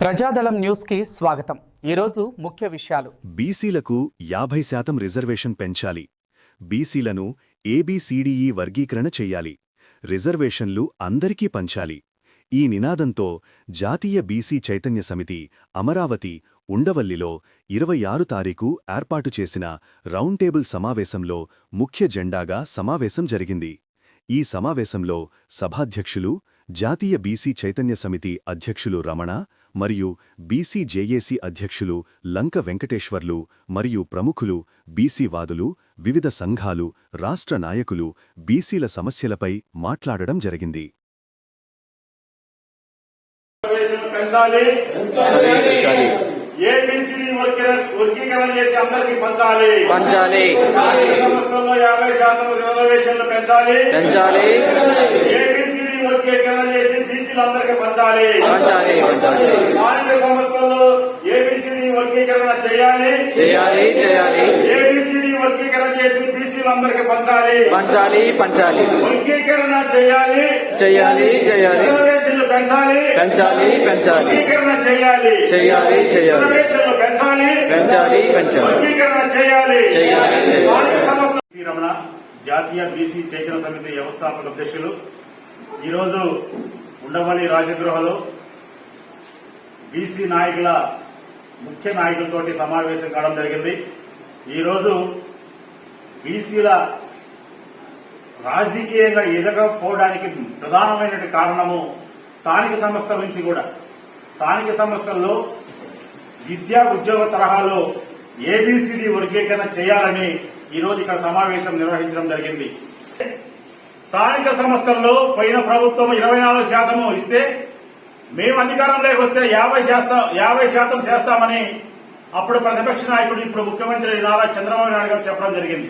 ప్రజాదళం న్యూస్కి స్వాగతం. ఈరోజు ముఖ్య విషయాలు. బీసీలకు యాభై శాతం రిజర్వేషన్ పెంచాలి. బీసీలను ఏబీసీడీఈ వర్గీకరణ చెయ్యాలి రిజర్వేషన్లు అందరికీ పంచాలి. ఈ నినాదంతో జాతీయ బీసీ చైతన్య సమితి అమరావతి ఉండవల్లిలో ఇరవై ఆరు తారీఖు ఏర్పాటు చేసిన రౌండ్ టేబుల్ సమావేశంలో ముఖ్య జెండాగా సమావేశం జరిగింది. ఈ సమావేశంలో సభాధ్యక్షులు జాతీయ బీసీ చైతన్య సమితి అధ్యక్షులు రమణ మరియు బీసీ జేఏసీ అధ్యక్షులు లంక వెంకటేశ్వర్లు మరియు ప్రముఖులు బీసీ వాదులు వివిధ సంఘాలు రాష్ట్ర నాయకులు బీసీల సమస్యలపై మాట్లాడడం జరిగింది. పెంచాలి. పెంచాలి వర్గీకరణ చేసి అందరికి వర్గీకరణ చేసి పంచాలి. స్థానిక సంస్థల్లో ఏబిసిడి వర్గీకరణ చేయాలి. చేయాలి చేయాలి. ఏబిసిడి వర్గీకరణ చేసి పంచాలి. పంచాలి పంచాలి. వర్గీకరణ చేయాలి. చేయాలి చేయాలి. రిజర్వేషన్లు పెంచాలి. పెంచాలి పెంచాలి. వర్గీకరణ చేయాలి. చేయాలి చేయాలి. రిజర్వేషన్లు పెంచాలి. పెంచాలి పెంచాలి. వర్గీకరణ చేయాలి. చేయాలి, చేయాలి. స్థానిక సంస్థ రమణ జాతీయ బీసీ చైతన్య సమితి వ్యవస్థాపక అధ్యక్షులు ఈరోజు ఉండవల్లి రాజగృహలో బీసీ నాయకుల ముఖ్య నాయకులతోటి సమావేశం కావడం జరిగింది. ఈరోజు బీసీల రాజకీయంగా ఎదగకపోవడానికి ప్రధానమైన కారణము స్థానిక సంస్థల నుంచి కూడా. స్థానిక సంస్థల్లో విద్యా ఉద్యోగ తరహాలో ఏబీసీడీ వర్గీకరణ చేయాలని ఈరోజు ఇక్కడ సమావేశం నిర్వహించడం జరిగింది. స్థానిక సంస్థల్లో పోయిన ప్రభుత్వం ఇరవై నాలుగు శాతము ఇస్తే మేము అధికారంలోకి వస్తే యాభై శాతం యాభై శాతం చేస్తామని అప్పుడు ప్రతిపక్ష నాయకుడు ఇప్పుడు ముఖ్యమంత్రి నారా చంద్రబాబు నాయుడు గారు చెప్పడం జరిగింది.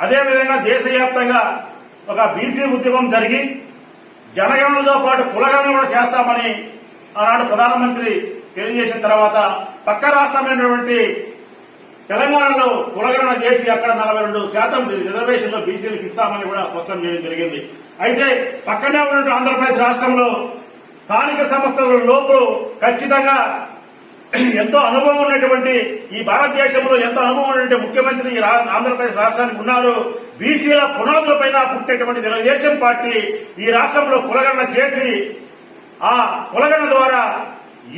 అదేవిధంగా దేశవ్యాప్తంగా ఒక బీసీ ఉద్యమం జరిగి జనగణనతో పాటు కులగణన కూడా చేస్తామని ఆనాడు ప్రధానమంత్రి తెలియజేసిన తర్వాత పక్క రాష్ట్రమైనటువంటి తెలంగాణలో కులగణన చేసి అక్కడ నలభై రెండు శాతం రిజర్వేషన్లో బీసీలకు ఇస్తామని కూడా స్పష్టం చేయడం జరిగింది. అయితే పక్కనే ఉన్నటువంటి ఆంధ్రప్రదేశ్ రాష్ట్రంలో స్థానిక సంస్థల లోపు ఖచ్చితంగా ఎంతో అనుభవం ఉన్నటువంటి ఈ భారతదేశంలో ఎంతో అనుభవం ఉన్నటువంటి ముఖ్యమంత్రి ఈ రా- ఆంధ్రప్రదేశ్ రాష్ట్రానికి ఉన్నారు. బీసీల పునాదులపైన పుట్టినటువంటి తెలుగుదేశం పార్టీ ఈ రాష్ట్రంలో కులగణన చేసి ఆ కులగణన ద్వారా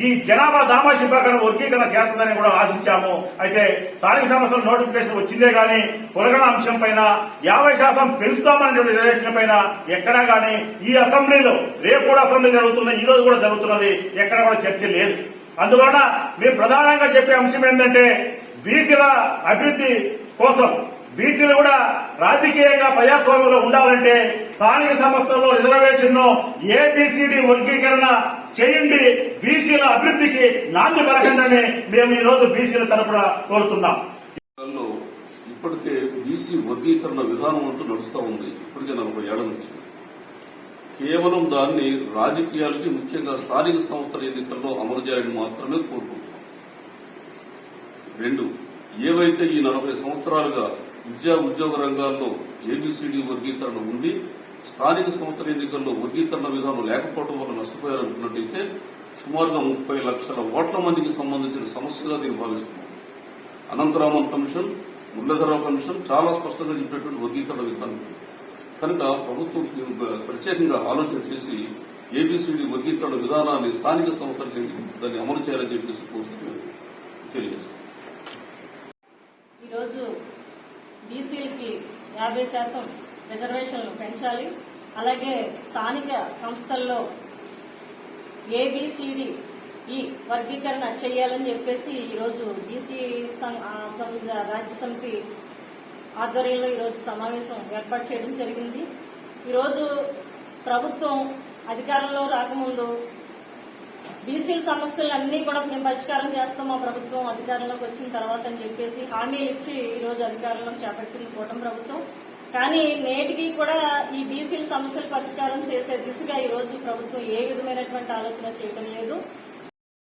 ఈ జనాభా దామాషి ప్రకారం వర్గీకరణ చేస్తుందని కూడా ఆశించాము. అయితే స్థానిక సంస్థల నోటిఫికేషన్ వచ్చిందే గాని కులగణ అంశం పైన యాభై శాతం పెంచుతామనేటువంటి రిజర్వేషన్ పైన ఎక్కడా గాని ఈ అసెంబ్లీలో రేపు కూడా అసెంబ్లీ జరుగుతుంది ఈ రోజు కూడా జరుగుతున్నది ఎక్కడ కూడా చర్చ లేదు. అందువలన మేము ప్రధానంగా చెప్పే అంశం ఏంటంటే బీసీల అభివృద్ధి కోసం బీసీలు కూడా రాజకీయంగా ప్రజాస్వామ్యంలో ఉండాలంటే స్థానిక సంస్థల్లో రిజర్వేషన్ ఏబిసిడి వర్గీకరణ చేయండి. బీసీల అభివృద్ధికి నాంది పలకండి మేము ఈ రోజు బీసీల తరపున కోరుతున్నాం. ఇప్పటికే బీసీ వర్గీకరణ విధానం అంటూ నడుస్తూ ఉంది. ఇప్పటికే నలభై ఏళ్ళ నుంచి. కేవలం దాన్ని రాజకీయాలకి ముఖ్యంగా స్థానిక సంస్థల ఎన్నికల్లో అమలు చేయాలని మాత్రమే కోరుకుంటున్నాం. రెండు ఏవైతే ఈ నలభై సంవత్సరాలుగా విద్యా ఉద్యోగ రంగాల్లో ఏబిసిడి వర్గీకరణ ఉంది స్థానిక సంస్థల ఎన్నికల్లో వర్గీకరణ విధానం లేకపోవడం వల్ల నష్టపోయారనుకున్నట్టయితే సుమారుగా ముప్పై లక్షల ఓట్ల మందికి సంబంధించిన సమస్యగా దీన్ని భావిస్తున్నాం. అనంతరామన్ కమిషన్ మురళీధరరావు కమిషన్ చాలా స్పష్టంగా చెప్పినటువంటి వర్గీకరణ విధానం. కనుక ప్రభుత్వం ప్రత్యేకంగా ఆలోచన చేసి ఏబీసీడీ వర్గీకరణ విధానాన్ని స్థానిక సంస్థలకి దాన్ని అమలు చేయాలని చెప్పేసి కోరుతూ తెలియజేస్తాం ఈరోజు బీసీలకి యాభై శాతం రిజర్వేషన్లు పెంచాలి. అలాగే స్థానిక సంస్థల్లో ఏబిసిడి ఈ వర్గీకరణ చేయాలని చెప్పేసి ఈరోజు బీసీ సం- రాజ్య సమితి ఆధ్వర్యంలో ఈరోజు సమావేశం ఏర్పాటు చేయడం జరిగింది. ఈరోజు ప్రభుత్వం అధికారంలో రాకముందు బీసీల సమస్యలన్నీ కూడా మేము పరిష్కారం చేస్తాం మా ప్రభుత్వం అధికారంలోకి వచ్చిన తర్వాత అని చెప్పేసి హామీలు ఇచ్చి ఈరోజు అధికారంలో చేపట్టింది కూటమి ప్రభుత్వం. కానీ నేటికి కూడా ఈ బీసీల సమస్యలు పరిష్కారం చేసే దిశగా ఈ రోజు ప్రభుత్వం ఏ విధమైనటువంటి ఆలోచన చేయడం లేదు.